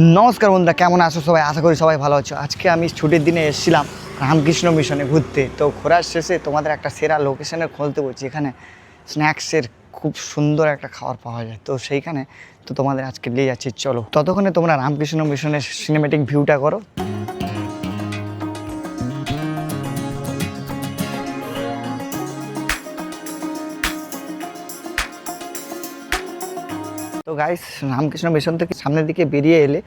নমস্কার বন্ধুরা, কেমন আছো সবাই? আশা করি সবাই ভালো আছো। আজকে আমি ছুটির দিনে এসেছিলাম রামকৃষ্ণ মিশনে ঘুরতে। তো ঘোরার শেষে তোমাদের একটা সেরা লোকেশনের খুলতে বলছি, এখানে স্ন্যাক্সের খুব সুন্দর একটা খাবার পাওয়া যায়। তো সেইখানে তো তোমাদের আজকে নিয়ে যাচ্ছি, চলো। ততক্ষণে তোমরা রামকৃষ্ণ মিশনের সিনেমেটিক ভিউটা করো। তো গাইস রামকৃষ্ণ মিশন থেকে সামনের দিকে বেরিয়ে এলে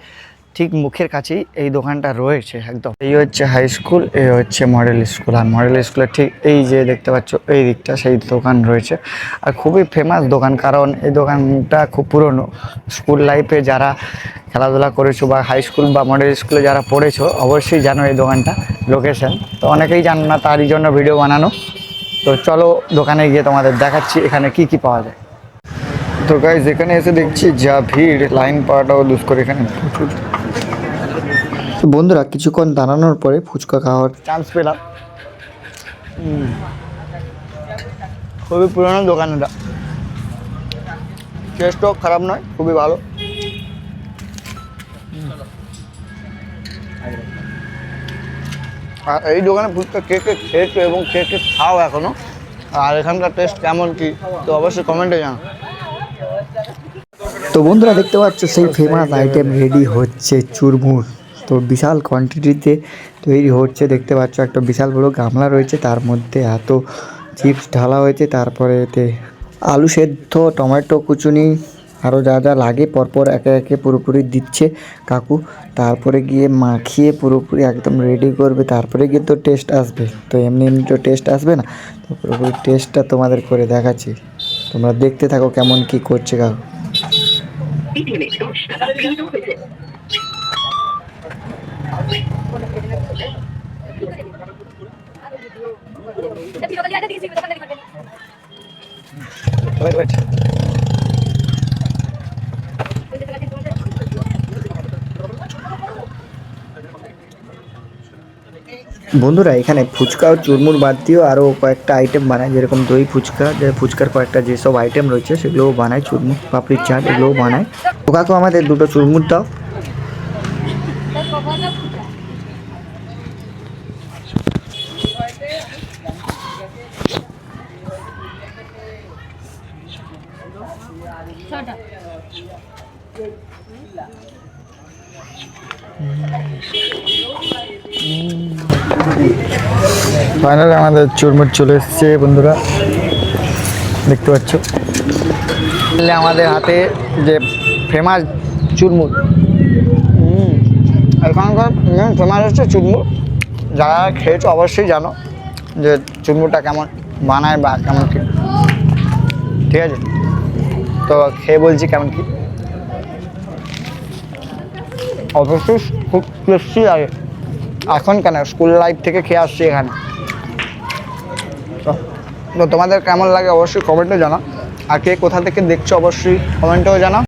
ঠিক মুখের কাছেই এই দোকানটা রয়েছে একদম। এই হচ্ছে হাই স্কুল এই হচ্ছে মডেল স্কুল আর মডেল স্কুলের ঠিক এই যে দেখতে পাচ্ছ, এই দিকটা সেই দোকান রয়েছে। আর খুবই ফেমাস দোকান, কারণ এই দোকানটা খুব পুরনো। স্কুল লাইফে যারা খেলাধুলা করেছ বা হাই স্কুল বা মডেল স্কুলে যারা পড়েছো, অবশ্যই জানো এই দোকানটা লোকেশন তো অনেকেই জানো না, তারই জন্য ভিডিও বানানো। তো চলো দোকানে গিয়ে তোমাদের দেখাচ্ছি এখানে কি কি পাওয়া যায়। তো গাইজ এখানে এসে দেখছি যা ভিড় লাইন পাওয়াটাও দুষ্কর এখানে। প্রচুর তো বন্ধুরা কিছুক্ষণ দাঁড়ানোর পরে ফুচকা খাওয়ার চান্স পেলাম। খুবই পুরনো দোকান এটা। টেস্টও খারাপ নয় খুবই ভালো। আর এই দোকানে ফুচকা কে কে খেয়েছো এবং কে কে খাও এখনও? আর এখানকার টেস্ট কেমন কি তো অবশ্যই কমেন্টে জানাও। তো বন্ধুরা দেখতে পাচ্ছ, সেই ফেমাস আইটেম রেডি হচ্ছে চুরমুর। তো বিশাল কোয়ান্টিটিতে তৈরি হচ্ছে, দেখতে পাচ্ছ, একটা বিশাল বড় গামলা রয়েছে, তার মধ্যে এত চিপস ঢালা হয়েছে, তারপরে এতে আলু সেদ্ধ, টমেটো কুচুনি আরও যা যা লাগে, পরপর একে একে পুরোপুরি দিচ্ছে কাকু। তারপরে গিয়ে মাখিয়ে পুরোপুরি একদম রেডি করবে, তারপরে গিয়ে তো টেস্ট আসবে। তো এমনি এমনি তো টেস্ট আসবে না, তো পুরোপুরি টেস্টটা তোমাদের করে দেখাচ্ছি। তোমরা দেখতে থাকো কেমন কি করছে কাকু Wait, wait. বন্ধুরা, এখানে ফুচকা ও চুরমুর বাদ দিয়েও আরও কয়েকটা আইটেম বানায় যেরকম দই, ফুচকা ফুচকার কয়েকটা যেসব আইটেম রয়েছে, সেগুলোও বানায় চুরমুর, পাপড়ির চাট, এগুলোও বানায় তো আমাদের দুটো চুরমুর দাও। ফাইনালি আমাদের চুরমুর চলে এসছে বন্ধুরা। দেখতে পাচ্ছ। আমাদের হাতে যে ফেমাস চুরমুর। হুম, এখানকার ফেমাস হচ্ছে চুরমুর। যারা খেয়েছো অবশ্যই জানো যে চুরমুরটা কেমন বানায় বা কেমন কি। ঠিক আছে? তো খেয়ে বলছি কেমন কি। অবশ্যই খুব টেস্টি লাগে। এখন কেন? স্কুল লাইফ থেকে খেয়ে আসছি এখানে। তো তোমাদের কেমন লাগে অবশ্যই কমেন্টে জানা আর কে কোথা থেকে দেখছ অবশ্যই কমেন্টেও জানাও।